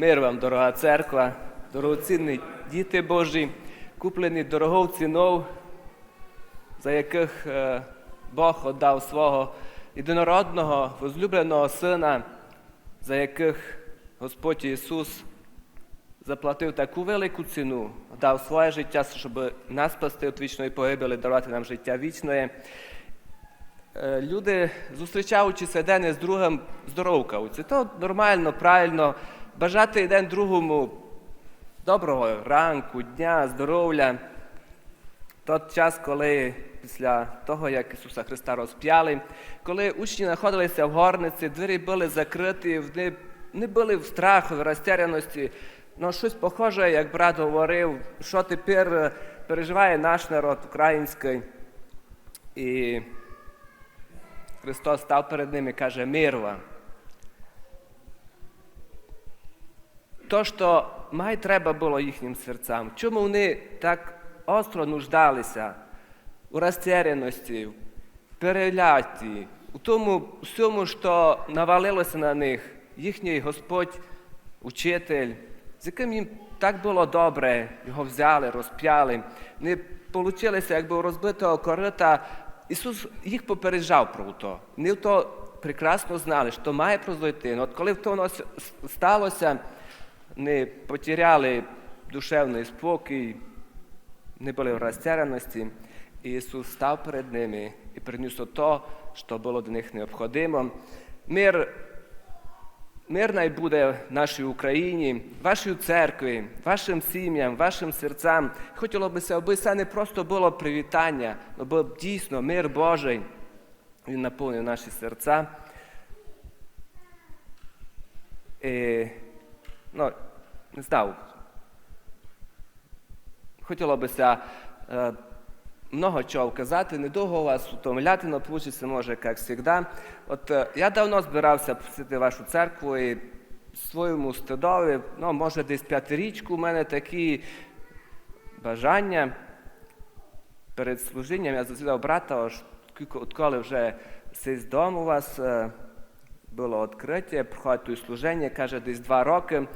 Мир вам, дорога церква, дорогоцінні діти Божі, куплені дорогою ціною, за яких е, Бог віддав свого єдинородного, возлюбленого Сина, за яких Господь Ісус заплатив таку велику ціну, дав своє життя, щоб нас спасти від вічної погибелі, дарувати нам життя вічне. Е, Люди, зустрічаючися день з другим, здоровкаються. То нормально, правильно. Бажати один другому доброго ранку, дня, здоров'я. Той час, коли після того, як Ісуса Христа розп'яли, коли учні знаходилися в горниці, двері були закриті, вони не були в страху, в розтяряності. Ну, щось похоже, як брат говорив, що тепер переживає наш народ український. І Христос став перед ними і каже, мир вам. То, що май треба було їхнім серцям, чому вони так остро нуждалися у розтеряності, в переляті, у тому всьому, що навалилося на них, їхній Господь, учитель, з яким їм так було добре, його взяли, розп'яли, не получилися, якби у розбитого корита. Ісус їх попереджав про то. Вони то прекрасно знали, що має произойти. Ну, От коли то сталося, не потеряли душевний спокій, не були в розтяраності. І Ісус став перед ними і приніс то, що було до них необхідно. Мир, мир най буде в нашій Україні, вашій церкві, вашим сім'ям, вашим серцям. Хотіло б, аби це не просто було привітання, але було б дійсно мир Божий. Він наповнив наші серця. І, ну, не знав, Хотіло бися е, много чого казати, недовго вас утомляти, але вийде, може, як завжди. От е, я давно збирався посетити вашу церкву і своєму стидові, ну, може, десь п'ятирічку у мене такі бажання. Перед служінням я засідав брата, аж от коли вже сей з дому у вас е, було відкриття, приходить тут служіння, каже, десь два роки.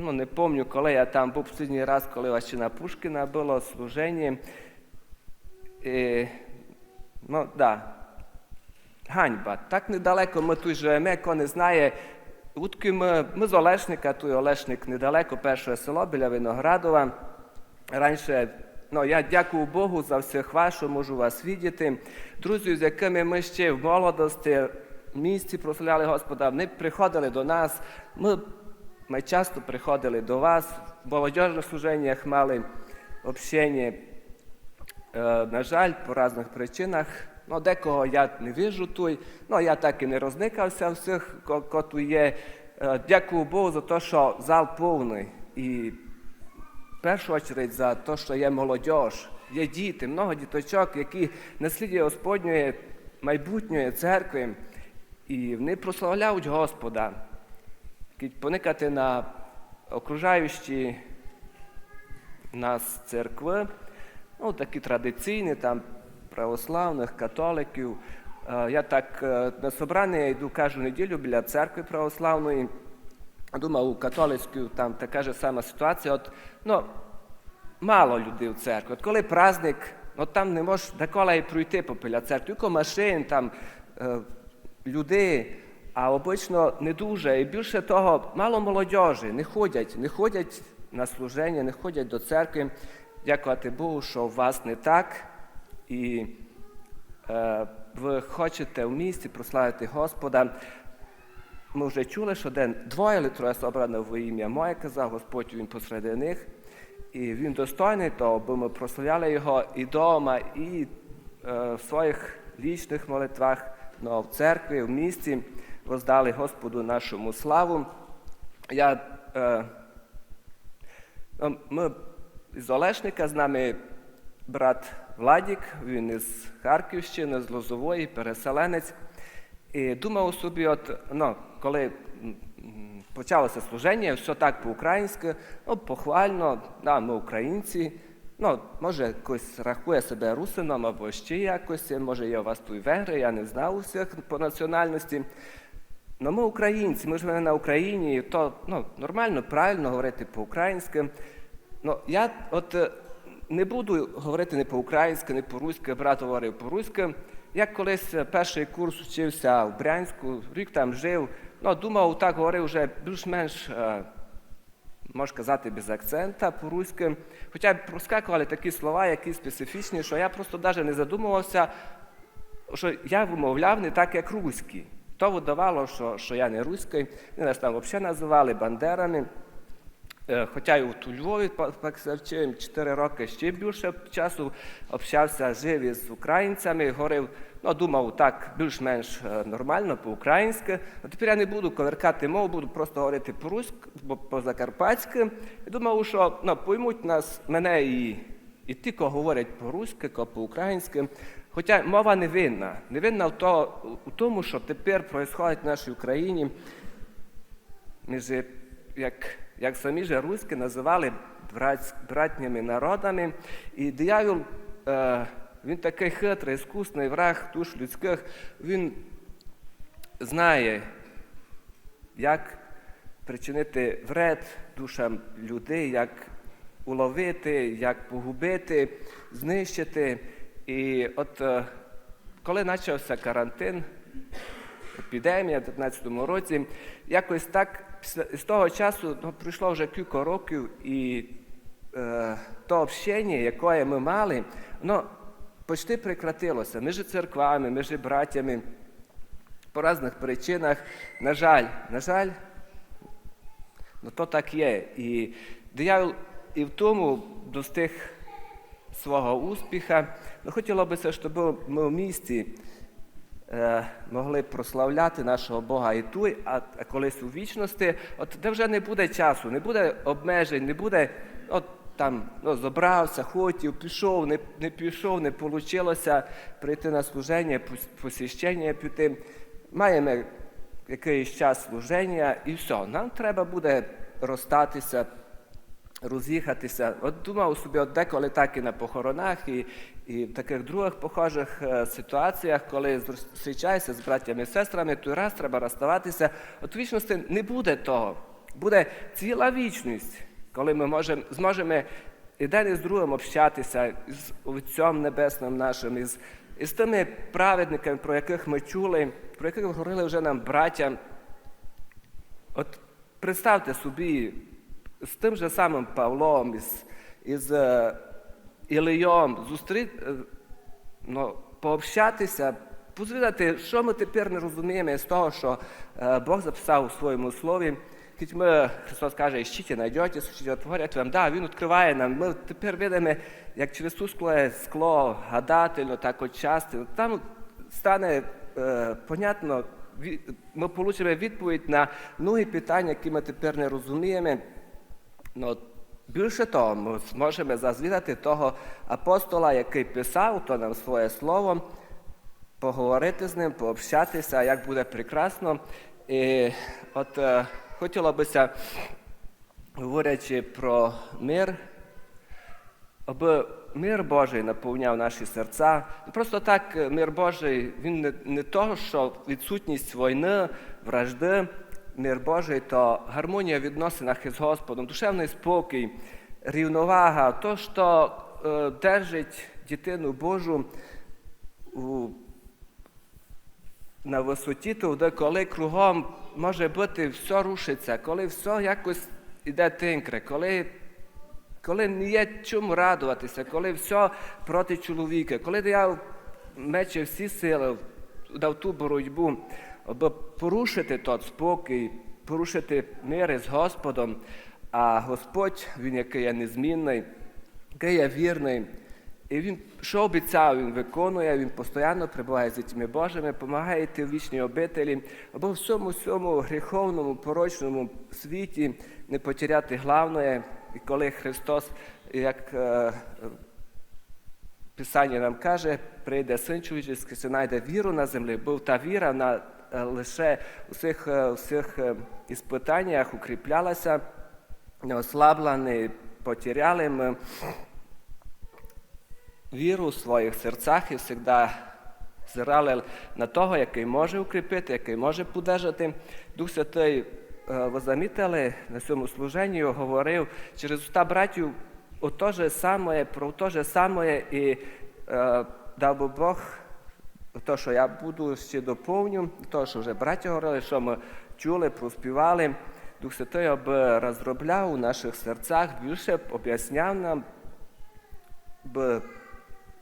Ну, не пам'ятаю, коли я там був останній раз, коли вас ще на Пушкіна було служення. І, ну, да. Ганьба. Так недалеко ми тут живемо, хто не знає. Утки ми, ми з Олешника, тут Олешник недалеко, перше село біля Виноградова. Раніше, ну, я дякую Богу за всіх вас, що можу вас видіти. Друзі, з якими ми ще в молодості в місті прославляли Господа, вони приходили до нас. Ми, ми часто приходили до вас, в молодіжних служеннях мали общення. Е, На жаль, по різних причинах. Ну, декого я не вижу тут. Ну, я так і не розникався всіх, ко, тут є. Е, Дякую Богу за те, що зал повний. І в першу чергу за те, що є молодь, є діти, много діточок, які наслідують Господньої майбутньої церкви. І вони прославляють Господа. Поникати на окружаючі нас церкви, ну, такі традиційні, там, православних, католиків. Е, Я так е, на собрання йду кожну неділю біля церкви православної. Думав, у католицькій там така ж сама ситуація. От, ну, мало людей в церкві. От коли праздник, от там не можеш деколи і пройти попіля церкви, тільки машин, там, е, людей, а обично не дуже. І більше того, мало молодіжі, не ходять, не ходять на служення, не ходять до церкви. Дякувати Богу, що у вас не так. І е, ви хочете в місті прославити Господа. Ми вже чули, що день двоє чи троє собрано в ім'я моє, казав Господь він посеред них. І він достойний того, аби ми прославляли його і вдома, і е, в своїх лічних молитвах, ну, в церкві, в місті воздали Господу нашому славу. Я, е, ну, ми з Олешника, з нами брат Владік, він із Харківщини, з Лозової, переселенець. І думав собі, от, ну, коли почалося служення, все так по-українськи, ну, похвально, да, ми українці. Ну, може, хтось рахує себе русином або ще якось, може є у вас тут венгри, я не знав усіх по національності. Ну, ми українці, ми живемо на Україні, то ну, нормально, правильно говорити по-українськи. Ну, я от е, не буду говорити не по-українськи, не по-руськи, брат говорив по-руськи. Я колись е, перший курс вчився в Брянську, рік там жив, ну, думав, так говорив вже більш-менш, е, можна казати, без акцента по-руськи. Хоча проскакували такі слова, які специфічні, що я просто навіть не задумувався, що я вимовляв не так, як руський. То видавало, що, що я не руський. Вони нас там взагалі називали бандерами. Е, Хоча і у Львові вчив 4 роки ще більше часу общався, жив із українцями, говорив, ну, думав так більш-менш е, нормально по-українськи. А тепер я не буду коверкати мову, буду просто говорити по-руськи, по-закарпатськи. І думав, що ну, поймуть нас, мене і, і ті, кого говорять по-руськи, по-українськи. Хоча мова не винна. Не винна в, то, в тому, що тепер відбувається в нашій Україні між, як, як самі же руські називали братніми народами. І диявол, е, він такий хитрий, іскусний враг душ людських, він знає, як причинити вред душам людей, як уловити, як погубити, знищити. І от е, коли почався карантин, епідемія в 2015 році. Якось так з того часу ну, пройшло вже кілька років, і е, то общення, яке ми мали, воно почти прекратилося між церквами, між братями по різних причинах. На жаль, на жаль, ну то так є. І диявол і в тому достиг свого успіха. Ну, хотіло б, щоб ми в місті е, могли прославляти нашого Бога і тут, а, колись у вічності, от де вже не буде часу, не буде обмежень, не буде от там ну, зобрався, хотів, пішов, не, не пішов, не вийшло прийти на служення, пос- посвящення піти. Маємо якийсь час служення і все. Нам треба буде розстатися роз'їхатися. От думав собі, от деколи так і на похоронах, і, і в таких других похожих е, ситуаціях, коли зустрічаєшся з братями і сестрами, то раз треба розставатися. От вічності не буде того. Буде ціла вічність, коли ми можемо, зможемо один із другим общатися з Отцем Небесним нашим, із, із тими праведниками, про яких ми чули, про яких говорили вже нам браття. От представте собі, з тим же самим Павлом, із, із е, Ілієм зустріти, е, ну, пообщатися, позвідати, що ми тепер не розуміємо з того, що е, Бог записав у своєму слові. Хоч ми, Христос каже, ищите, найдете, слушайте, отворять вам. Да, Він відкриває нам. Ми тепер видимо, як через тускле скло гадательно, так от. Там стане е, понятно, ми отримаємо відповідь на многі питання, які ми тепер не розуміємо. Ну, більше того, ми зможемо зазвідати того апостола, який писав то нам своє слово, поговорити з ним, пообщатися, як буде прекрасно. І от е, хотіло бися, говорячи про мир, аби мир Божий наповняв наші серця. Просто так е, мир Божий, він не, не того, що відсутність війни, вражди, мир Божий то гармонія в відносинах із Господом, душевний спокій, рівновага, то, що е, держить дитину Божу у на висоті, туди, коли кругом може бути все рушиться, коли все якось іде тинкре, коли, коли не є чому радуватися, коли все проти чоловіка, коли диявол мече всі сили, дав ту боротьбу, аби порушити той спокій, порушити мир із Господом, а Господь, Він який є незмінний, який є вірний. І він, що обіцяв, він виконує, він постійно перебуває з дітьми Божими, допомагає йти в вічній обителі, або в всьому всьому гріховному, порочному світі не потеряти главное. І коли Христос, як е, Писання нам каже, прийде син чоловічий, знайде віру на землі, бо та віра на лише у всіх, е, е, іспитаннях укріплялася, не ослабла, не потеряли ми віру в своїх серцях і завжди зирали на того, який може укріпити, який може подержати. Дух Святий, е, ви замітили на цьому служенні, говорив через уста братів о то же саме, про то же саме, і е, дав би Бог, то, що я буду ще доповню, то, що вже браття говорили, що ми чули, проспівали. Дух Святий аби розробляв у наших серцях, більше об'ясняв нам, б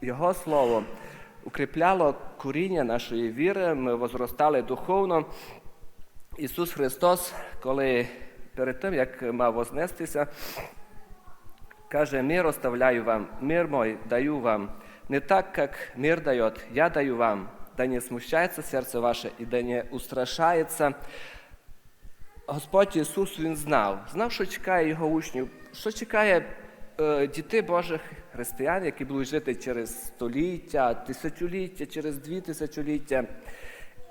Його Слово укріпляло коріння нашої віри, ми возростали духовно. Ісус Христос, коли перед тим, як мав вознестися, каже, мир оставляю вам, мир мой даю вам, не так, как мир дает, я даю вам, да не смущается серце ваше і да не устрашається. Господь Ісус Він знав, знав, що чекає Його учнів, що чекає е, дітей Божих християн, які будуть жити через століття, тисячоліття, через дві тисячоліття.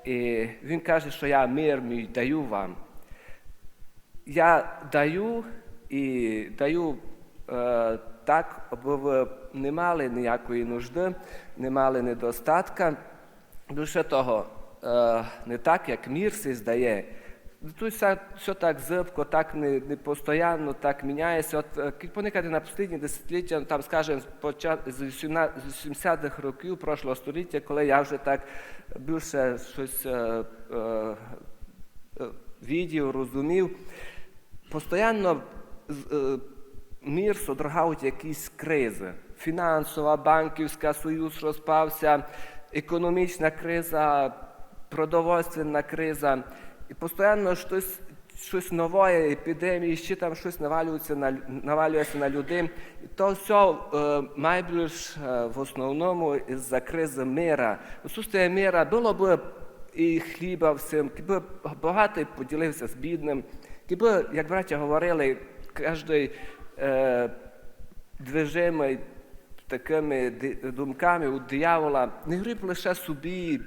І Він каже, що я мир мій даю вам. Я даю і даю е, так, не мали ніякої нужди, не мали недостатка. Більше того, е, не так, як мір сі здає. Тут все, так зибко, так не, не так міняється. От е, поникати на останні десятиліття, там, скажімо, з почат- з 18 з 70-х років прошлого століття, коли я вже так більше щось е, е, е, відів, розумів, постійно е, мір содрогають якісь кризи. Фінансова, банківська, союз розпався, економічна криза, продовольственна криза. І постійно щось, щось нове, епідемії, ще там щось навалюється на, навалюється на людей. То все е, найбільш е, в основному із-за кризи мира. Отсутствие мира було б і хліба всім, якби багатий поділився з бідним, якби, як браття говорили, кожен е, движимий такими думками у диявола, не гріб лише собі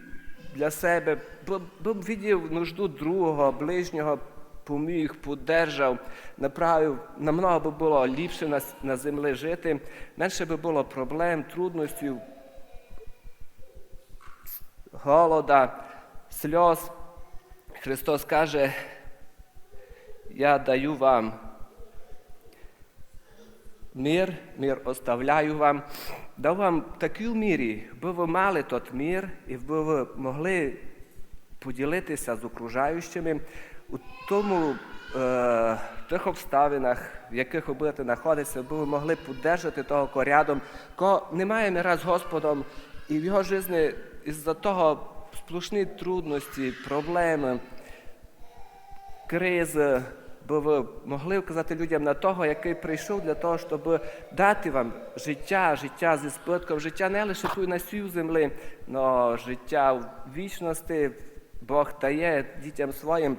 для себе, бо, бо б видів нужду другого, ближнього, поміг, подержав, направив, намного би було ліпше на, на землі жити, менше би було проблем, трудностей, голода, сльоз. Христос каже, я даю вам мир, мир оставляю вам. Дав вам такій мірі, би ви мали тот мир, і би ви могли поділитися з окружаючими у тому е, тих обставинах, в яких ви будете знаходитися, би ви могли подержати того корядом, кого немає мира з Господом, і в його житті із-за того сплошні трудності, проблеми, кризи, бо ви могли вказати людям на того, який прийшов для того, щоб дати вам життя, життя зі спитком, життя не лише тут на цій землі, але життя в вічності Бог дає дітям своїм.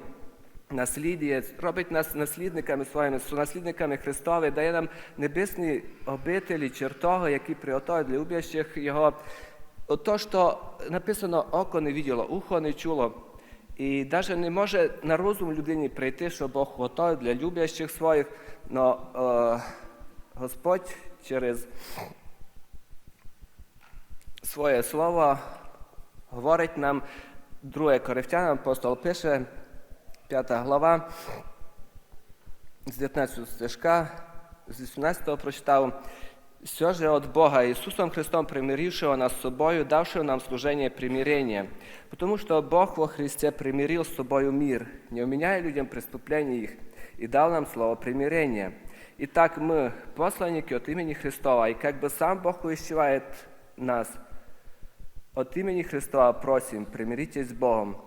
Наслідує, робить нас наслідниками своїми, сунаслідниками Христові, дає нам небесні обителі, чертоги, які приготують для любящих Його. То, що написано, око не виділо, ухо не чуло. І навіть не може на розум людині прийти, що Бог готовий для любящих своїх, але е, Господь через своє слово говорить нам, 2 Коринфянам, апостол пише, 5 глава, з 19 стежка, з 18 прочитав. Все же от Бога Иисусом Христом, примирившего нас с собою, давшего нам служение примирения. Потому что Бог во Христе примирил с собою мир, не уменяя людям преступлений их, и дал нам слово примирения. Итак, мы, посланники от имени Христова, и как бы сам Бог увещевает нас, от имени Христова просим, примиритесь с Богом,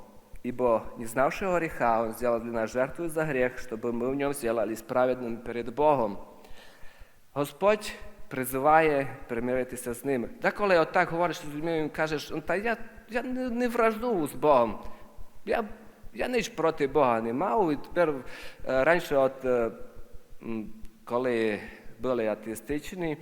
ибо не знавшего греха Он сделал для нас жертву за грех, чтобы мы в нем сделались праведными перед Богом. Господь призиває примиритися з ними. Деколи отак говориш з людьми, кажеш, «Ну, та я, я не, не вражду з Богом. Я, я ніч проти Бога не мав. І тепер е, раніше, от, е, коли були атеїстичні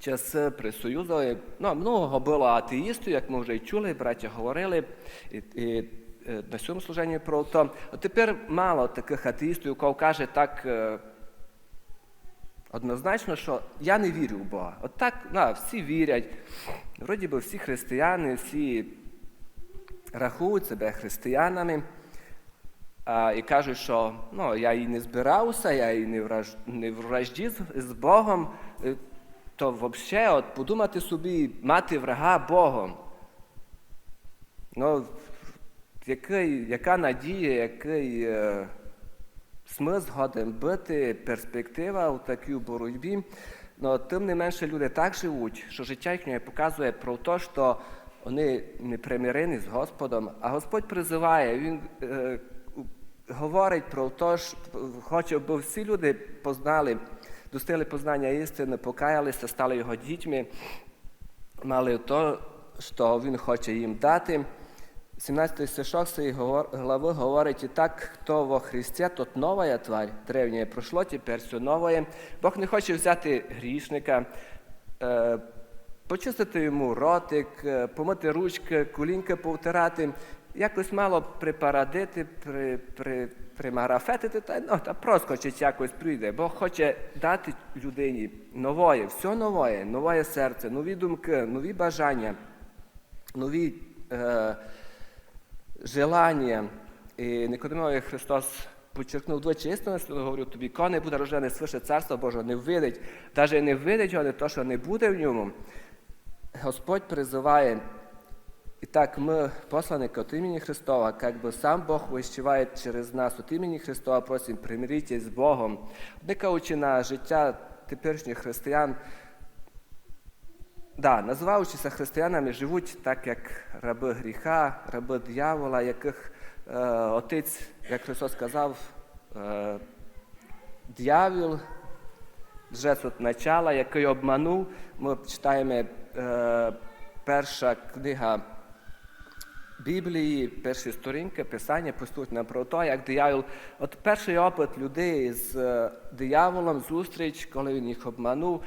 часи при Союзу, ну, много було атеїстів, як ми вже й чули, браття говорили. І, і, е, на цьому служенні про то. А тепер мало таких атеїстів, кого каже так. Однозначно, що я не вірю в Бога. От так, на, всі вірять. Вроді би всі християни, всі рахують себе християнами а, і кажуть, що ну, я і не збирався, я і не, враж, не вражді з, з Богом, Е, то взагалі от, подумати собі, мати врага Богом. Ну, який, яка надія, який е, смисл годен бити, перспектива у такій боротьбі. Но тим не менше люди так живуть, що життя їхнє показує про те, що вони не примирені з Господом, а Господь призиває, Він е, говорить про те, що хоче, аби всі люди познали, достигли познання істини, покаялися, стали його дітьми, мали то, що він хоче їм дати. 17 стишок цієї глави говорить, і так, хто во Христі, тот новая тварь, древнє пройшло, тепер все новое. Бог не хоче взяти грішника, е, почистити йому ротик, е, помити ручки, колінки повтирати, якось мало припарадити, при, при, примарафетити, та, ну, та проскочить якось прийде. Бог хоче дати людині новое, все новое, нове серце, нові думки, нові бажання, нові е, желання. І Никодимові Христос підчеркнув двічі істину, що говорю тобі, кого не буде рождений свише царства Божого, не видить, навіть не видить його, не то, що не буде в ньому. Господь призиває, і так ми, посланники от імені Христова, как бы сам Бог вищиває через нас от імені Христова, просим, примиріть з Богом. Не кажучи на життя теперішніх християн, Да, називаючися християнами, живуть так, як раби гріха, раби диявола, яких е, отець, як Христос сказав, е, дьявол, жест от начала, який обманув. Ми читаємо е, перша книга Біблії, перші сторінки, Писання постуть нам про те, як диявол. От перший опит людей з е, дияволом, зустріч, коли він їх обманув,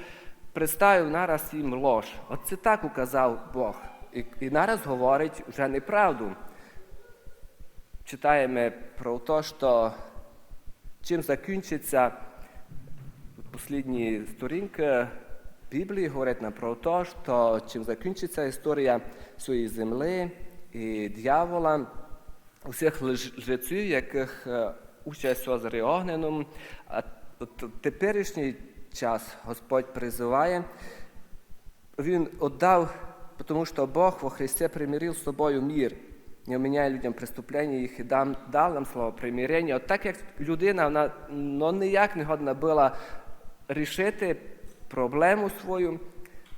представив нараз їм лож. От це так указав Бог. І, і нараз говорить вже неправду. Читаємо про те, що чим закінчиться послідні сторінки Біблії говорять нам про те, що чим закінчиться історія цієї землі і дьявола, усіх лжеців, яких е, участь озері Огненому, а теперішній час Господь призиває, Він віддав, тому що Бог во Христі примирив з собою мір. Не вміняє людям преступлення їх і дам, дав нам слово примирення. От так як людина вона ну, ніяк не годна була рішити проблему свою,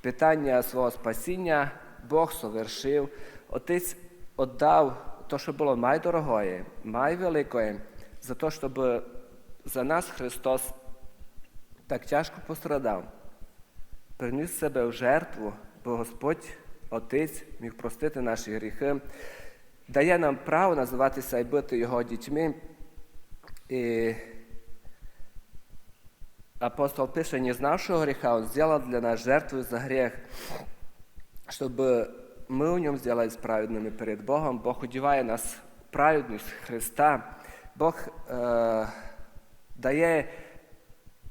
питання свого спасіння, Бог совершив. Отець віддав те, що було майдорогое, майвеликое, за те, щоб за нас Христос так тяжко пострадав, приніс себе в жертву, бо Господь, Отець, міг простити наші гріхи, дає нам право називатися і бути Його дітьми. І апостол пише, не знавшего греха, Он сделал для нас жертву за грех, чтобы мы в нем сделались праведными перед Богом. Бог одіває нас в праведність Христа. Бог е, дає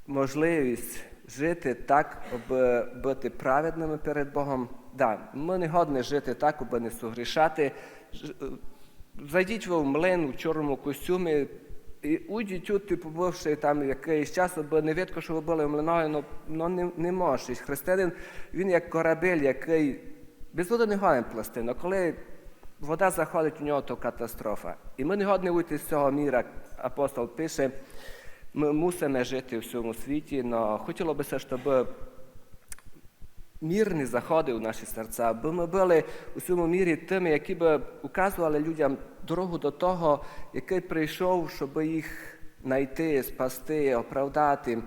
можливість жити так, аби бути праведними перед Богом. Да, ми не годні жити так, аби не сугрішати. Е, Зайдіть ви в млин у чорному костюмі і уйдіть тут, побувши там якийсь час, аби не видко, що ви були млиною, ну не, не можеш. Християнин, він як корабель, який без води не годен пласти, але коли вода заходить у нього, то катастрофа. І ми не годні вийти з цього міра. Апостол пише, ми мусимо жити в цьому світі, але хотіло б, щоб мір не заходив у наші серця, аби ми були у цьому мірі тими, які б указували людям дорогу до того, який прийшов, щоб їх знайти, спасти, оправдати,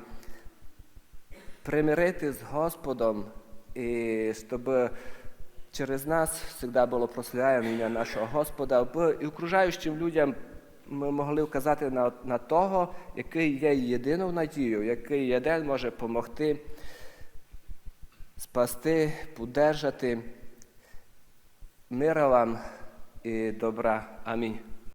примирити з Господом, і щоб через нас завжди було прославляємо ім'я нашого Господа, аби і окружаючим людям ми могли вказати на, на того, який є єдиною надією, який єдин може допомогти спасти, подержати. Мира вам і добра. Амінь.